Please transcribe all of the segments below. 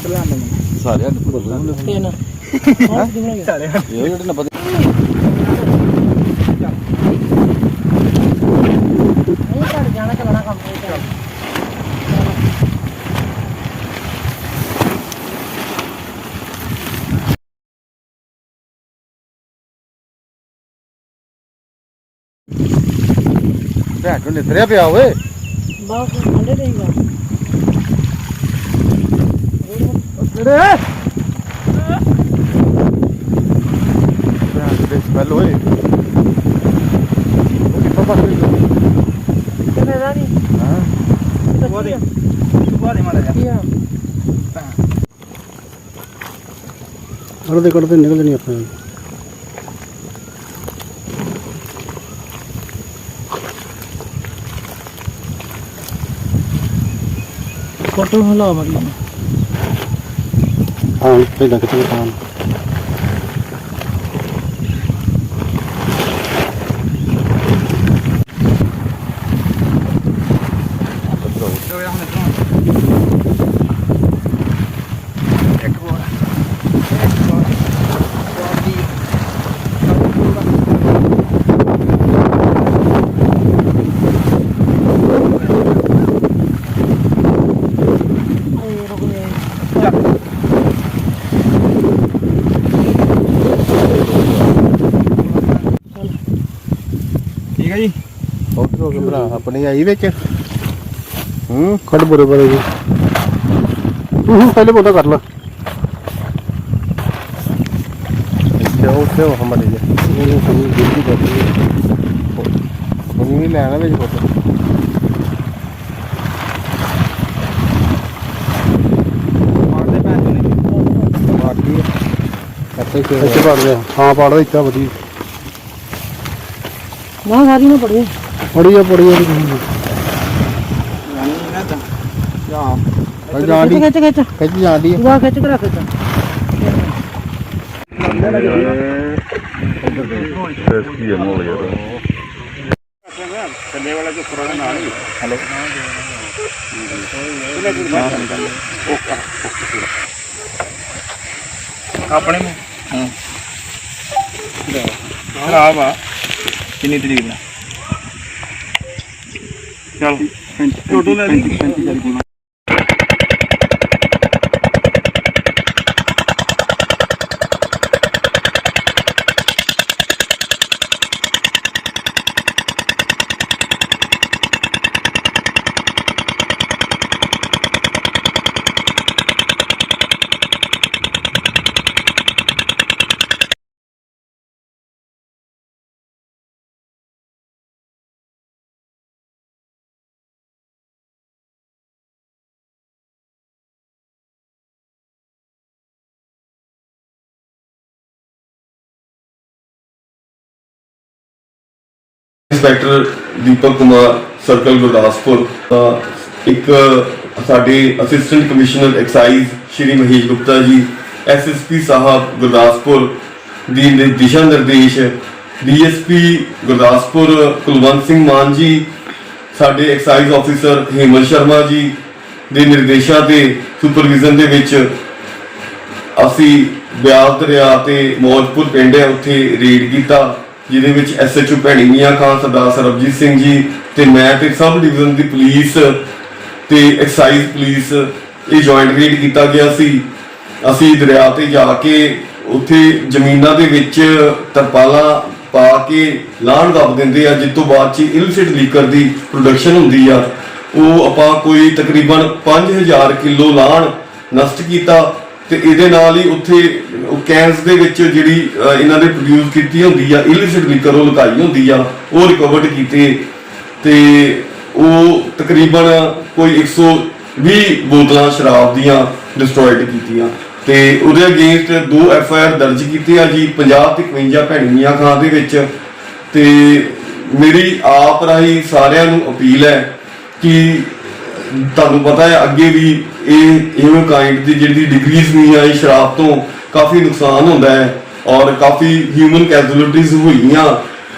ਸਾਰਿਆਂ ਨੂੰ। ਨਹੀਂ ਤਿੰਨ ਹਾਂ? ਕਿੰਨੇ ਗਿਆ ਇਹ ਜਿਹੜੇ ਨਾ ਪਤਾ ਨਹੀਂ ਘੜ ਜਾਣਾ ਚੱਲਣਾ ਕੰਮ ਨਹੀਂ ਭੈਣ ਨੂੰ ਨਿਤਰਿਆ ਪਿਆ ਓਏ। ਬਾਸ ਅੰਡੇ ਦੇਗਾ ਕਿਹੜੇ ਭੈਣ ਦੇ ਸਮੈਲ ਓਏ ਉਹ ਕਿੱਥੋਂ ਪਾ ਕੇ ਕਿੰਨੇ ਦਾ ਨਹੀਂ ਹਾਂ ਉਹਦੇ ਬਾਰੇ ਮਾੜਾ ਜਾ ਕੀ ਆ ਕੱਢਦੇ ਕੱਢਦੇ ਨਿਕਲਦੇ ਨਹੀਂ ਆਪਣੇ ਫੋਟੋ ਹਲਾ ਮੜੀ ਹਾਂ ਪਹਿਲਾਂ ਕਿਤੇ ਤਾਂ ਇਹ ਰੁਕ ਜਾ ਠੀਕ ਹੈ ਜੀ? ਆਪਣੀ ਆਈ ਵਿੱਚ? ਹੂੰ ਕੱਢ ਬਰੇ ਬਰੇ ਜੀ। ਹੂੰ ਪਹਿਲੇ ਬੋਤਾ ਕਰ ਲਾ। ਕਿਉਂ ਕਿਉਂ ਹਮਾਰੇ ਜੀ ਇਹ ਕੋਈ ਗਿਣਤੀ ਕਰਦੀ ਹੈ। ਉਹਨੂੰ ਵੀ ਲੈਣਾ ਵਿੱਚ ਇੱਥੇ ਪੜ ਹਾਂ ਪੜ ਦੇ ਇੱਥੇ ਵਧੀਆ। ਨਾ ਸਾਰੀ ਨੂੰ ਪੜੀ ਪੜੀਆ ਪੜੀਆ ਹਾਂ ਜਾਂਦੀ ਖਿੱਚ ਖਿੱਚ ਖਿੱਚ ਜਾਂਦੀ ਹੈ ਦੂਆ ਖਿੱਚ ਕੇ ਰੱਖ ਤਾ ਕੀ ਹੈ ਮੋਲ ਯਾਰ ਥੱਲੇ ਵਾਲਾ ਜੋ ਪੁਰਾਣਾ ਨਾਲ ਹੀ ਹੈਲੋ ਆਪਣੇ ਨੂੰ ਹਾਂ। ਖਰਾਬ ਆ। ਕਿੰਨੀ ਤਰੀਕ ਦਾ? ਚਲ ਟੋਟੋ ਲੈ ਲਈ ਇੰਸਪੈਕਟਰ ਦੀਪਕ ਕੁਮਾਰ, ਸਰਕਲ ਗੁਰਦਾਸਪੁਰ ਇੱਕ ਸਾਡੇ assistant commissioner excise Shri Mahesh Gupta ji SSP ਸਾਹਿਬ ਗੁਰਦਾਸਪੁਰ, ਦੀ ਦਿਸ਼ਾ ਨਿਰਦੇਸ਼ ਡੀਐਸਪੀ ਗੁਰਦਾਸਪੁਰ, ਕੁਲਵੰਤ ਸਿੰਘ ਮਾਨ ਜੀ, ਸਾਡੇ ਐਕਸਾਈਜ਼ ਆਫੀਸਰ ਹੇਮਲ ਸ਼ਰਮਾ ਜੀ, ਦੇ ਨਿਰਦੇਸ਼ਾਂ ਤੇ ਸੁਪਰਵਿਜ਼ਨ ਦੇ ਵਿੱਚ ਅਸੀਂ ਬਿਆਸ ਦਰਿਆ ਤੇ ਮੌਜਪੁਰ ਪਿੰਡ ਹੈ, ਉੱਥੇ ਰੇਡ ਕੀਤਾ। ਜਿਹਦੇ ਵਿੱਚ ਐਸਐਚਓ ਭੈਣੀ ਮੀਆਂ ਖਾਨ, ਸਰਦਾਰ ਸਰਬਜੀਤ ਸਿੰਘ ਜੀ ਤੇ ਮੈਂ ਤੇ ਸਬ ਡਿਵੀਜ਼ਨ ਦੀ ਪੁਲਿਸ ਤੇ ਐਕਸਾਈਜ਼ ਪੁਲਿਸ ਇਹ ਜੁਆਇੰਟ ਰੇਡ ਕੀਤਾ ਗਿਆ ਸੀ। ਅਸੀਂ ਦਰਿਆ ਤੇ ਜਾ ਕੇ ਉੱਥੇ ਜ਼ਮੀਨਾਂ ਦੇ ਵਿੱਚ ਤਰਪਾਲਾਂ ਪਾ ਕੇ ਲਾਣ ਦੱਬ ਦਿੰਦੇ ਆ ਜਿਸ ਤੋਂ ਬਾਅਦ ਚ ਇਲਸਿਟ ਲੀਕਰ ਦੀ ਪ੍ਰੋਡਕਸ਼ਨ ਹੁੰਦੀ ਆ। ਉਹ ਆਪਾਂ ਕੋਈ ਤਕਰੀਬਨ 5000 ਕਿਲੋ ਲਾਣ ਨਸ਼ਟ ਕੀਤਾ। ਤੇ ਇਹਦੇ ਨਾਲ ਹੀ ਉੱਥੇ ਕੈਂਸ ਦੇ ਵਿੱਚ ਜਿਹੜੀ ਇਹਨਾਂ ਨੇ ਪ੍ਰੋਡਿਊਸ ਕੀਤੀ ਹੁੰਦੀ ਆ ਇਲਿਸਿਟ ਲਿਕਰ ਉਹ ਲੁਕਾਈ ਹੁੰਦੀ ਆ, ਉਹ ਰਿਕਵਰਡ ਕੀਤੇ। ਤੇ ਉਹ ਤਕਰੀਬਨ ਕੋਈ 120 ਬੋਤਲਾਂ ਸ਼ਰਾਬ ਦੀਆਂ ਡਿਸਟਰੋਇਡ ਕੀਤੀਆਂ। ਤੇ ਉਹਦੇ ਅਗੇਂਸਟ ਦੋ ਐਫ ਆਈ ਆਰ ਦਰਜ ਕੀਤੇ ਆ ਜੀ 50 ਤੇ 51 ਭੈਣੀਆਂ ਖਾਂ ਦੇ ਵਿੱਚ। ਤੇ ਮੇਰੀ ਆਪ ਰਾਹੀਂ ਸਾਰਿਆਂ ਨੂੰ ਅਪੀਲ ਹੈ ਕਿ ਤੁਹਾਨੂੰ ਪਤਾ ਹੈ, ਅੱਗੇ ਵੀ ਇਹ ਇਵੇਂ ਕਾਈਂਡ ਦੀ ਜਿਹੜੀ ਡਿਗਰੀਜ਼ ਨਹੀਂ ਆਈ ਸ਼ਰਾਬ ਤੋਂ, ਕਾਫੀ ਨੁਕਸਾਨ ਹੁੰਦਾ ਹੈ ਔਰ ਕਾਫੀ ਹਿਊਮਨ ਕੈਜ਼ੁਅਲਟੀਜ਼ ਹੋਈਆਂ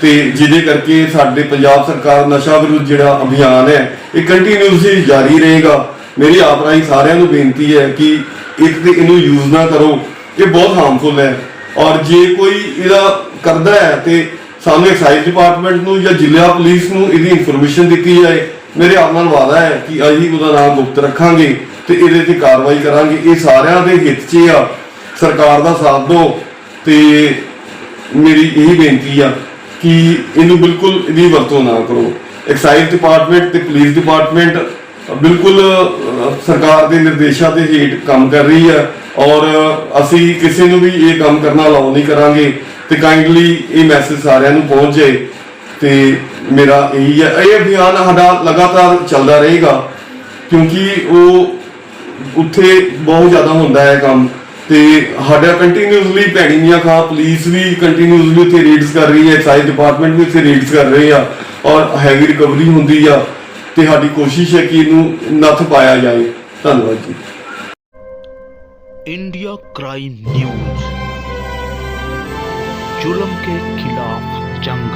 ਤੇ ਜਿਹਦੇ ਕਰਕੇ ਸਾਡੇ ਪੰਜਾਬ ਸਰਕਾਰ ਨਸ਼ਾ ਵਿਰੁੱਧ ਜਿਹੜਾ ਅਭਿਆਨ ਹੈ, ਇਹ ਕੰਟੀਨਿਊਸਲੀ ਜਾਰੀ ਰਹੇਗਾ। ਮੇਰੀ ਆਪ ਰਾਹੀਂ ਸਾਰਿਆਂ ਨੂੰ ਬੇਨਤੀ ਹੈ ਕਿ ਇੱਕ ਤੇ ਇਹਨੂੰ ਯੂਜ਼ ਨਾ ਕਰੋ, ਇਹ ਬਹੁਤ ਹਾਰਮਫੁਲ ਹੈ। ਔਰ ਜੇ ਕੋਈ ਇਹਦਾ ਕਰਦਾ ਹੈ ਤੇ ਸਾਨੂੰ ਐਕਸਾਈਜ਼ ਡਿਪਾਰਟਮੈਂਟ ਨੂੰ ਜਾਂ ਜ਼ਿਲ੍ਹਾ ਪੁਲਿਸ ਨੂੰ ਇਹਦੀ ਇਨਫੋਰਮੇਸ਼ਨ ਦਿੱਤੀ ਜਾਏ ਮੇਰੇ ਆਪ ਨਾਲ ਵਾਅਦਾ ਹੈ ਕਿ ਅਸੀਂ ਉਹਦਾ ਨਾਮ ਗੁਪਤ ਰੱਖਾਂਗੇ ਤੇ ਇਹਦੇ ਤੇ ਕਾਰਵਾਈ ਕਰਾਂਗੇ। ਇਹ ਸਾਰਿਆਂ ਦੇ ਹਿੱਤ 'ਚ ਆ। ਸਰਕਾਰ ਦਾ ਸਾਥ ਦਿਓ ਤੇ ਮੇਰੀ ਇਹੀ ਬੇਨਤੀ ਆ ਕਿ ਇਹਨੂੰ ਬਿਲਕੁਲ ਇਹਦੀ ਵਰਤੋਂ ਨਾ ਕਰੋ। ਐਕਸਾਈਜ਼ ਡਿਪਾਰਟਮੈਂਟ ਤੇ ਪੁਲਿਸ ਡਿਪਾਰਟਮੈਂਟ ਬਿਲਕੁਲ ਸਰਕਾਰ ਦੇ ਨਿਰਦੇਸ਼ਾਂ ਦੇ ਹੇਠ ਕੰਮ ਕਰ ਰਹੀ ਹੈ ਔਰ ਅਸੀਂ ਕਿਸੇ ਨੂੰ ਵੀ ਇਹ ਕੰਮ ਕਰਨਾ ਅਲਾਉ ਨਹੀਂ ਕਰਾਂਗੇ ਤੇ ਕਾਈਂਡਲੀ ਇਹ ਮੈਸੇਜ ਸਾਰਿਆਂ ਨੂੰ ਪਹੁੰਚ ਜਾਏ। ਤੇ ਮੇਰਾ ਇਹੀ ਹੈ ਇਹ ਅਭਿਆਨ ਸਾਡਾ ਲਗਾਤਾਰ ਚੱਲਦਾ ਰਹੇਗਾ ਕਿਉਂਕਿ ਉਹ ਉੱਥੇ ਬਹੁਤ ਜ਼ਿਆਦਾ ਹੁੰਦਾ ਹੈ ਕੰਮ ਤੇ ਸਾਡਾ ਕੰਟੀਨਿਊਸਲੀ ਭੈਣੀ ਮੀਆਂ ਖਾਂ ਪੁਲਿਸ ਵੀ ਕੰਟੀਨਿਊਸਲੀ ਉੱਥੇ ਰੇਡਸ ਕਰ ਰਹੀ ਹੈ ਐਕਸਾਈਜ਼ ਡਿਪਾਰਟਮੈਂਟ ਵੀ ਉੱਥੇ ਰੇਡਸ ਕਰ ਰਹੇ ਆ ਔਰ ਹੈਵੀ ਰਿਕਵਰੀ ਹੁੰਦੀ ਆ ਤੇ ਸਾਡੀ ਕੋਸ਼ਿਸ਼ ਹੈ ਕਿ ਇਹਨੂੰ ਨੱਥ ਪਾਇਆ ਜਾਏ ਧੰਨਵਾਦ ਜੀ इंडिया क्राइम न्यूज जुल्म के खिलाफ जंग